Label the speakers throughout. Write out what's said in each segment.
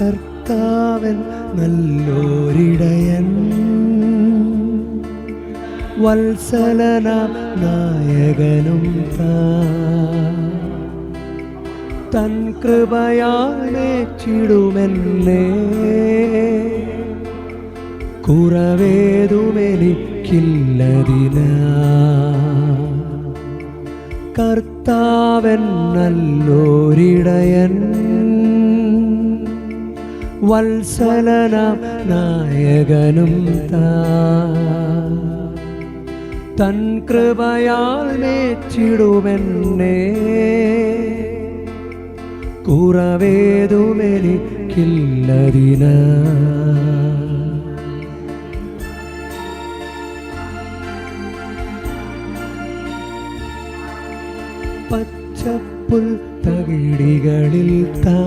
Speaker 1: കർത്താവൻ നല്ലോരിടയൻ. വത്സലന നായകനും താൻ കൃപയാലെ ചിടുമെന്നേ കുറവേതുമെനിക്കില്ലതിന. കർത്താവൻ നല്ലോരിടയൻ. വത്സലന നായകനും തൻ കൃപയാൽ മേച്ചിടുമെന്നെ. കുറവേതുമെനിക്കില്ലതിന. പച്ചപ്പുൽ തകിടികളിൽ താ.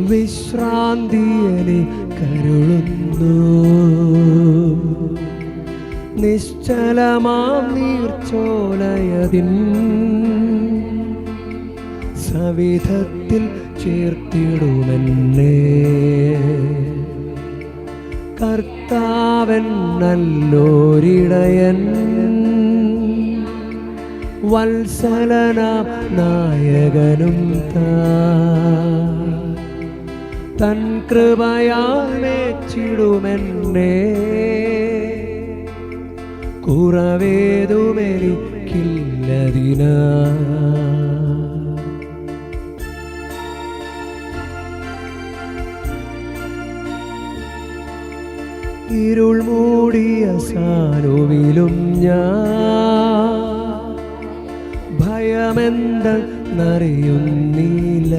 Speaker 1: വിശ്രാന്തിയനെ കരുളുന്നു. നിശ്ചലമാം നീർച്ചോലയതിൻ സവിധത്തിൽ ചേർത്തിടുമെന്നേ. കർത്താവൻ നല്ലോരിടയൻ വത്സലന നായകനും താ. തൻ കൃപയാൽ കുറവേതുമെനിക്കില്ലതിന. ഇരുൾ മൂടിയ സാനുവിലും ഞാൻ ഭയമെന്തെന്നറിയുന്നില്ല.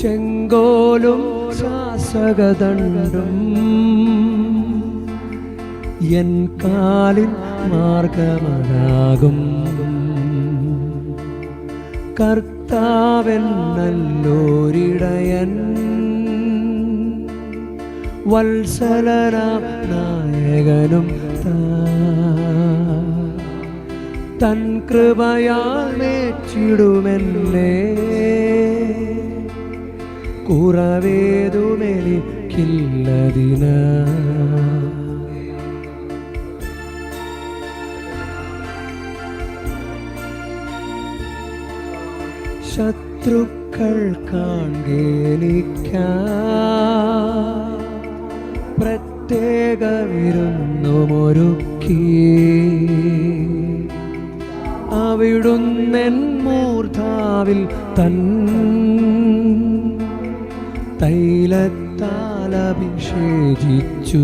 Speaker 1: ചെങ്കോലും ശാസകദണ്ഡും എൻ കാലിൻ മാർഗമനാകും കർത്താവൻ നല്ലോരിടയൻ വത്സലന നായകനും തൻ കൃപയാൽ മേച്ചിടുമെന്നേ. കുറവേതുമെനിക്കില്ലതിനാ ശത്രുക്കൾ കാൺകേനിക്ക പ്രത്യേക വിരുന്നുമൊരുക്കി. അവിടുന്നെൻ മൂർധാവിൽ തൻ തൈലത്താൽ അഭിഷേചിച്ചു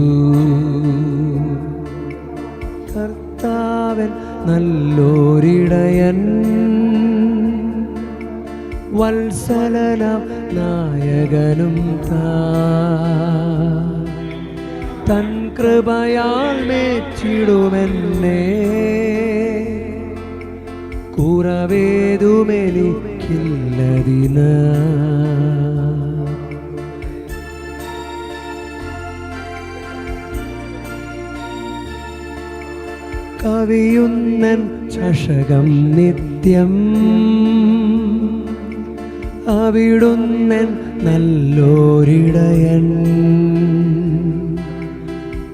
Speaker 1: കർത്താവൻ നല്ലോരിടയൻ. വത്സലനം നായകനും താ തൻ കൃപയാൽ മേച്ചിടുമെന്നേ. കുറവേതുമെനിക്കില്ലതിനാ കവിയുന്നൻ ചഷകം നിത്യം. അവിടുന്നൻ നല്ലോരിടയൻ.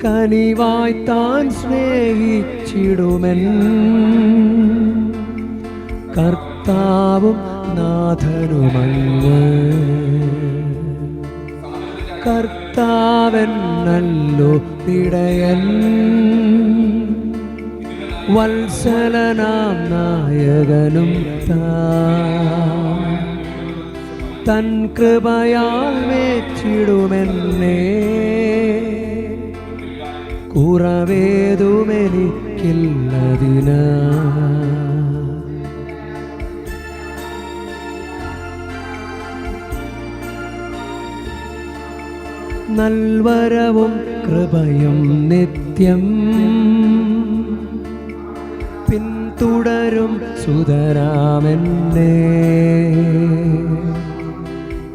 Speaker 1: കനിവായി താൻ സ്നേഹിച്ചിടുമൻ. കർത്താവും നാഥനുമങ്ങ്. കർത്താവൻ നല്ലോ ഇടയൻ വത്സലനാം നായകനും തൻ. കൃപയാൽ വേച്ചിടുമെന്നേ കുറവേതുമെനിക്കില്ലതിന. നൽവരവും കൃപയും നിത്യം പിന്തുടരും സുതരാമെന്നേ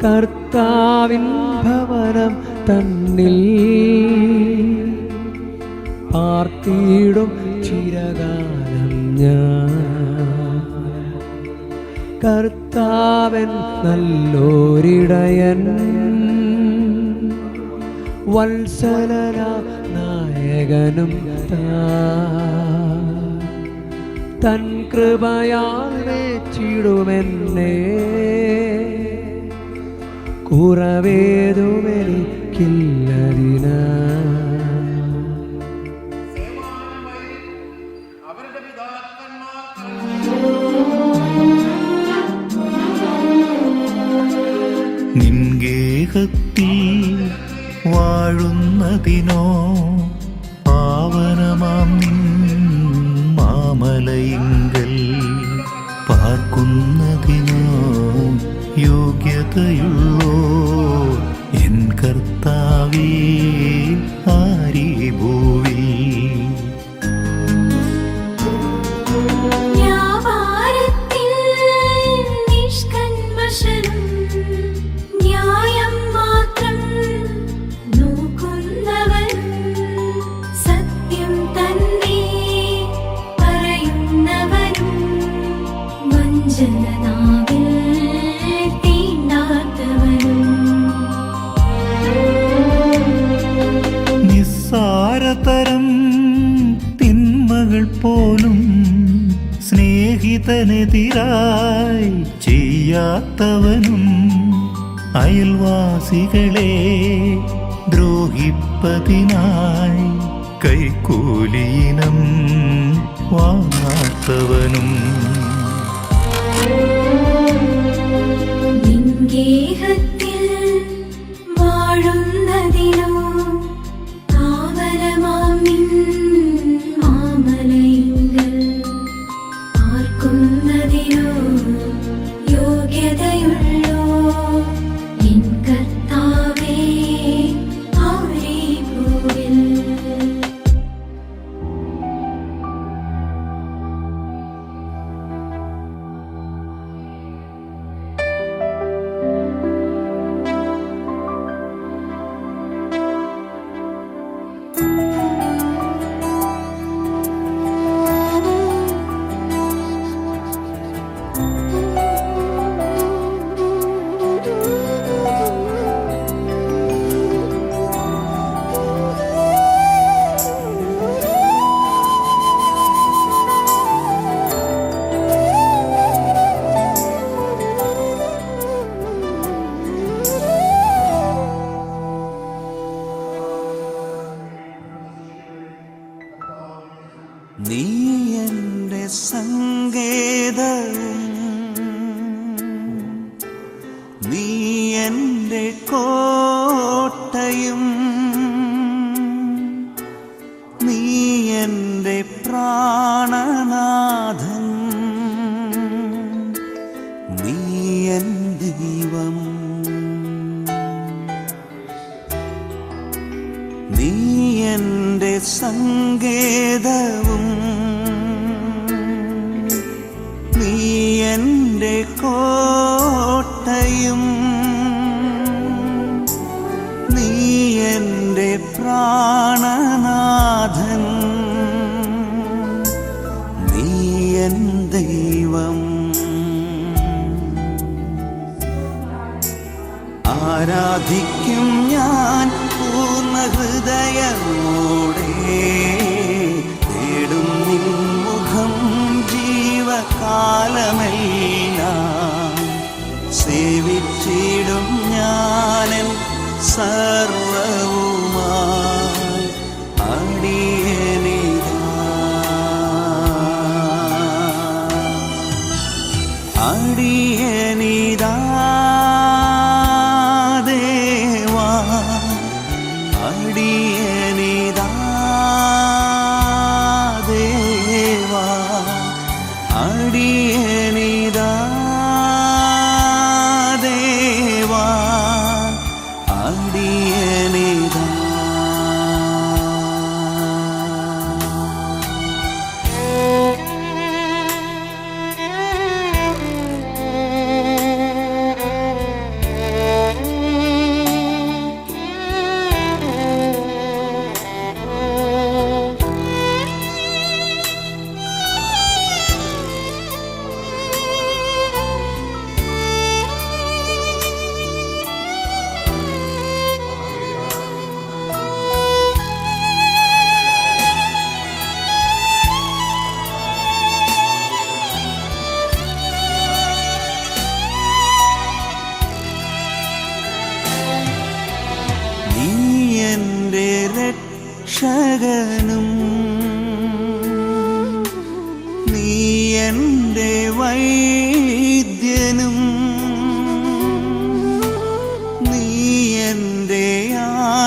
Speaker 1: കർത്താവിൻ ഭവനം തന്നിൽ പാർത്തിയിടും ചിരകാലം ഞാൻ കർത്ത കർത്താവൻ നല്ലോരിടയൻ വത്സലന നായകനും താൻ. തൻ കൃപയാൽ വെച്ചിടുമെന്നേ കുറവേതുമെനിക്കില്ലതിന.
Speaker 2: നിൻഗേഹത്തിൽ വാഴുന്നതിനോ സ്നേഹിതനെതിരായി ചെയ്യാത്തവനും അയൽവാസികളെ ദ്രോഹിപ്പതിനായി കൈക്കൂലീനം വാങ്ങാത്തവനും
Speaker 3: പ്രാണനാഥൻ. നീ എൻ ദൈവം.
Speaker 2: നീ എന്റെ സങ്കേതവും. നീ എന്റെ കോട്ടയും. നീ എന്റെ പ്രാണനാഥൻ സാധിക്കും ഞാൻ പൂർണ ഹൃദയമോടെ തേടും നിൻമുഖം ജീവകാലമല്ല. സേവിച്ചിടും ഞാനും സർവ yeah.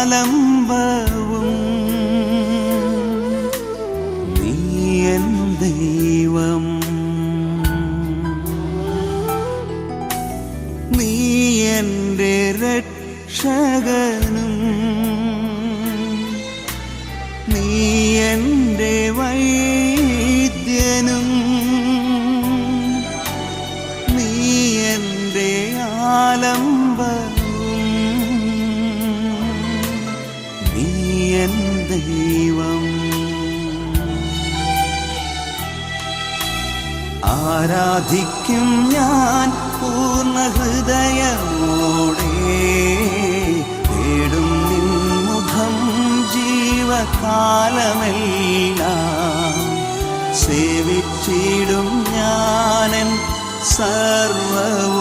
Speaker 2: ആലംബവും എൻ ദൈവം. നീ നീയന്റെ രക്ഷകനും. നീ നീയന്റെ വൈദ്യനും. നീയന്റെ ആലം ആരാധിക്കും ഞാൻ പൂർണ ഹൃദയമോടെ തേടും നിൻമുഖം ജീവകാലമെല്ലാം. സേവിച്ചിടും ഞാനൻ സർവവുമായി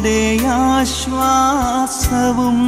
Speaker 2: എന്റെ ആശ്വാസവും